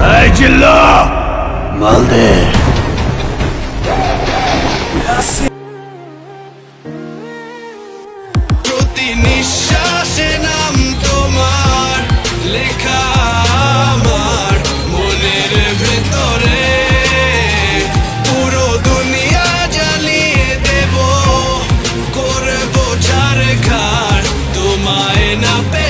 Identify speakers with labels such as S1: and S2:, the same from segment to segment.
S1: এই চিল্লা মাল দে
S2: প্রতি নিঃশ্বাসে নাম তোমার লেখা আমার মনের ভেতরে পুরো দুনিয়া জ্বালিয়ে দেব করব ছাড়খার তোমায় না পেলে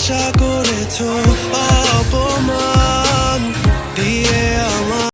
S2: আশা করেছ অপমান